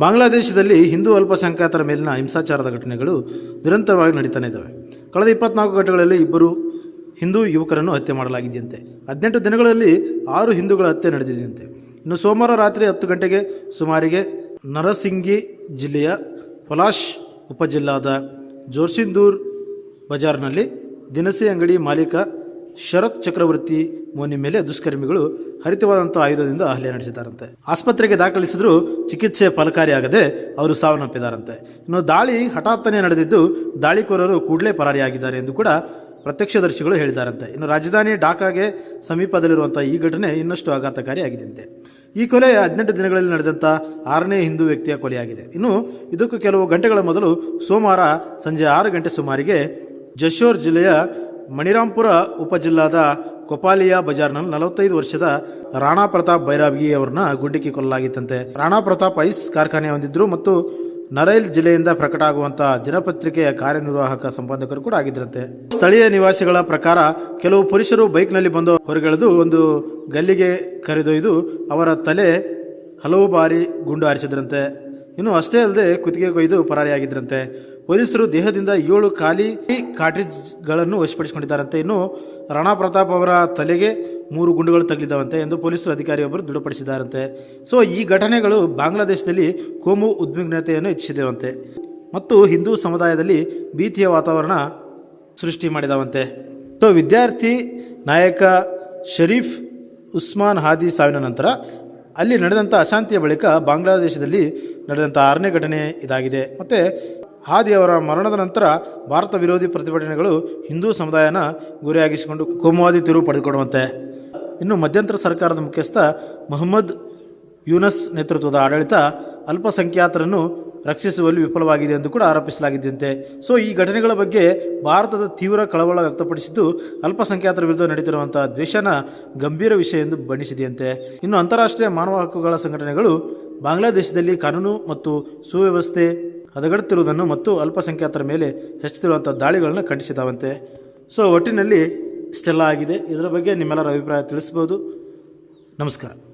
ಬಾಂಗ್ಲಾದೇಶದಲ್ಲಿ ಹಿಂದೂ ಅಲ್ಪಸಂಖ್ಯಾತರ ಮೇಲಿನ ಹಿಂಸಾಚಾರದ ಘಟನೆಗಳು ನಿರಂತರವಾಗಿ ನಡೀತಾನೆ ಇದ್ದಾವೆ. ಕಳೆದ ಇಪ್ಪತ್ನಾಲ್ಕು ಗಂಟೆಗಳಲ್ಲಿ ಇಬ್ಬರು ಹಿಂದೂ ಯುವಕರನ್ನು ಹತ್ಯೆ ಮಾಡಲಾಗಿದೆಯಂತೆ. ಹದಿನೆಂಟು ದಿನಗಳಲ್ಲಿ ಆರು ಹಿಂದೂಗಳ ಹತ್ಯೆ ನಡೆದಿದೆಯಂತೆ. ಇನ್ನು ಸೋಮವಾರ ರಾತ್ರಿ ಹತ್ತು ಗಂಟೆಗೆ ಸುಮಾರಿಗೆ ನರಸಿಂಗಿ ಜಿಲ್ಲೆಯ ಪಲಾಶ್ ಉಪಜಿಲ್ಲಾದ ಜೋರ್ಸಿಂದೂರ್ ಬಜಾರ್ನಲ್ಲಿ ದಿನಸಿ ಅಂಗಡಿ ಮಾಲೀಕ ಶರತ್ ಚಕ್ರವರ್ತಿ ಮೋನಿ ಮೇಲೆ ದುಷ್ಕರ್ಮಿಗಳು ಹರಿತವಾದಂಥ ಆಯುಧದಿಂದ ಹಲ್ಲೆ ನಡೆಸಿದ್ದಾರಂತೆ. ಆಸ್ಪತ್ರೆಗೆ ದಾಖಲಿಸಿದರೂ ಚಿಕಿತ್ಸೆ ಫಲಕಾರಿಯಾಗದೆ ಅವರು ಸಾವನ್ನಪ್ಪಿದ್ದಾರಂತೆ. ಇನ್ನು ದಾಳಿ ಹಠಾತ್ತನೆ ನಡೆದಿದ್ದು ದಾಳಿಕೋರರು ಕೂಡಲೇ ಪರಾರಿಯಾಗಿದ್ದಾರೆ ಎಂದು ಕೂಡ ಪ್ರತ್ಯಕ್ಷದರ್ಶಿಗಳು ಹೇಳಿದ್ದಾರಂತೆ. ಇನ್ನು ರಾಜಧಾನಿ ಢಾಕಾಗೆ ಸಮೀಪದಲ್ಲಿರುವಂಥ ಈ ಘಟನೆ ಇನ್ನಷ್ಟು ಆಘಾತಕಾರಿಯಾಗಿದೆಯಂತೆ ಈ ಕೊಲೆ ಹದಿನೆಂಟು ದಿನಗಳಲ್ಲಿ ನಡೆದಂಥ ಆರನೇ ಹಿಂದೂ ವ್ಯಕ್ತಿಯ ಕೊಲೆಯಾಗಿದೆ. ಇನ್ನು ಇದಕ್ಕೂ ಕೆಲವು ಗಂಟೆಗಳ ಮೊದಲು ಸೋಮವಾರ ಸಂಜೆ ಆರು ಗಂಟೆ ಸುಮಾರಿಗೆ ಜಶೋರ್ ಜಿಲ್ಲೆಯ ಮಣಿರಾಂಪುರ ಉಪಜಿಲ್ಲಾದ ಕೊಪಾಲಿಯಾ ಬಜಾರ್ನಲ್ಲಿ ನಲವತ್ತೈದು ವರ್ಷದ ರಾಣಾ ಪ್ರತಾಪ್ ಬೈರಾಬ್ಗಿ ಅವರನ್ನ ಗುಂಡಿಕ್ಕಿ ಕೊಲ್ಲಲಾಗಿತ್ತಂತೆ. ರಾಣಾ ಪ್ರತಾಪ್ ಐಸ್ ಕಾರ್ಖಾನೆ ಹೊಂದಿದ್ರು ಮತ್ತು ನರೈಲ್ ಜಿಲ್ಲೆಯಿಂದ ಪ್ರಕಟ ಆಗುವಂತಹ ದಿನಪತ್ರಿಕೆಯ ಕಾರ್ಯನಿರ್ವಾಹಕ ಸಂಪಾದಕರು ಕೂಡ ಆಗಿದ್ರಂತೆ. ಸ್ಥಳೀಯ ನಿವಾಸಿಗಳ ಪ್ರಕಾರ ಕೆಲವು ಪುರುಷರು ಬೈಕ್ನಲ್ಲಿ ಬಂದು ಹೊರಗೆಳೆದು ಒಂದು ಗಲ್ಲಿಗೆ ಕರೆದೊಯ್ದು ಅವರ ತಲೆ ಹಲವು ಬಾರಿ ಗುಂಡು ಹಾರಿಸಿದ್ರಂತೆ. ಇನ್ನು ಅಷ್ಟೇ ಅಲ್ಲದೆ ಕುತ್ತಿಗೆ ಕೊಯ್ದು ಪರಾರಿಯಾಗಿದ್ದರಂತೆ ಪೊಲೀಸರು ದೇಹದಿಂದ ಏಳು ಖಾಲಿ ಕಾಟ್ರಿಜ್ಗಳನ್ನು ವಶಪಡಿಸಿಕೊಂಡಿದ್ದಾರಂತೆ. ಇನ್ನು ರಾಣಾ ಪ್ರತಾಪ್ ಅವರ ತಲೆಗೆ ಮೂರು ಗುಂಡುಗಳು ತಗಲಿದ್ದಾವಂತೆ ಎಂದು ಪೊಲೀಸರು ಅಧಿಕಾರಿಯೊಬ್ಬರು ದೃಢಪಡಿಸಿದ್ದಾರಂತೆ. ಸೊ, ಈ ಘಟನೆಗಳು ಬಾಂಗ್ಲಾದೇಶದಲ್ಲಿ ಕೋಮು ಉದ್ವಿಗ್ನತೆಯನ್ನು ಹೆಚ್ಚಿಸಿದವಂತೆ. ಮತ್ತು ಹಿಂದೂ ಸಮುದಾಯದಲ್ಲಿ ಭೀತಿಯ ವಾತಾವರಣ ಸೃಷ್ಟಿ ಮಾಡಿದವಂತೆ. ಸೊ, ವಿದ್ಯಾರ್ಥಿ ನಾಯಕ ಶರೀಫ್ ಉಸ್ಮಾನ್ ಹಾದಿ ಸಾವಿನ ನಂತರ ಅಲ್ಲಿ ನಡೆದಂಥ ಅಶಾಂತಿಯ ಬಳಿಕ ಬಾಂಗ್ಲಾದೇಶದಲ್ಲಿ ನಡೆದಂಥ ಆರನೇ ಘಟನೆ ಇದಾಗಿದೆ. ಮತ್ತು ಹಾದಿ ಅವರ ಮರಣದ ನಂತರ ಭಾರತ ವಿರೋಧಿ ಪ್ರತಿಭಟನೆಗಳು ಹಿಂದೂ ಸಮುದಾಯನ ಗುರಿಯಾಗಿಸಿಕೊಂಡು ಕೋಮುವಾದಿ ತಿರುವು ಪಡೆದುಕೊಳ್ಳುವಂತೆ. ಇನ್ನು ಮಧ್ಯಂತರ ಸರ್ಕಾರದ ಮುಖ್ಯಸ್ಥ ಮೊಹಮ್ಮದ್ ಯೂನಸ್ ನೇತೃತ್ವದ ಆಡಳಿತ ಅಲ್ಪಸಂಖ್ಯಾತರನ್ನು ರಕ್ಷಿಸುವಲ್ಲಿ ವಿಫಲವಾಗಿದೆ ಎಂದು ಕೂಡ ಆರೋಪಿಸಲಾಗಿದ್ದಂತೆ. ಸೊ ಈ ಘಟನೆಗಳ ಬಗ್ಗೆ ಭಾರತದ ತೀವ್ರ ಕಳವಳ ವ್ಯಕ್ತಪಡಿಸಿದ್ದು, ಅಲ್ಪಸಂಖ್ಯಾತರ ವಿರುದ್ಧ ನಡೆಯುತ್ತಿರುವಂತಹ ದ್ವೇಷನ ಗಂಭೀರ ವಿಷಯ ಎಂದು ಬಣ್ಣಿಸಿದೆಯಂತೆ. ಇನ್ನು ಅಂತಾರಾಷ್ಟ್ರೀಯ ಮಾನವ ಹಕ್ಕುಗಳ ಸಂಘಟನೆಗಳು ಬಾಂಗ್ಲಾದೇಶದಲ್ಲಿ ಕಾನೂನು ಮತ್ತು ಸುವ್ಯವಸ್ಥೆ ಹದಗಡುತ್ತಿರುವುದನ್ನು ಮತ್ತು ಅಲ್ಪಸಂಖ್ಯಾತರ ಮೇಲೆ ಹೆಚ್ಚುತ್ತಿರುವಂಥ ದಾಳಿಗಳನ್ನು ಖಂಡಿಸಿದವಂತೆ. ಸೊ ಒಟ್ಟಿನಲ್ಲಿ ಇಷ್ಟೆಲ್ಲ ಆಗಿದೆ. ಇದರ ಬಗ್ಗೆ ನಿಮ್ಮೆಲ್ಲರ ಅಭಿಪ್ರಾಯ ತಿಳಿಸ್ಬೋದು. ನಮಸ್ಕಾರ.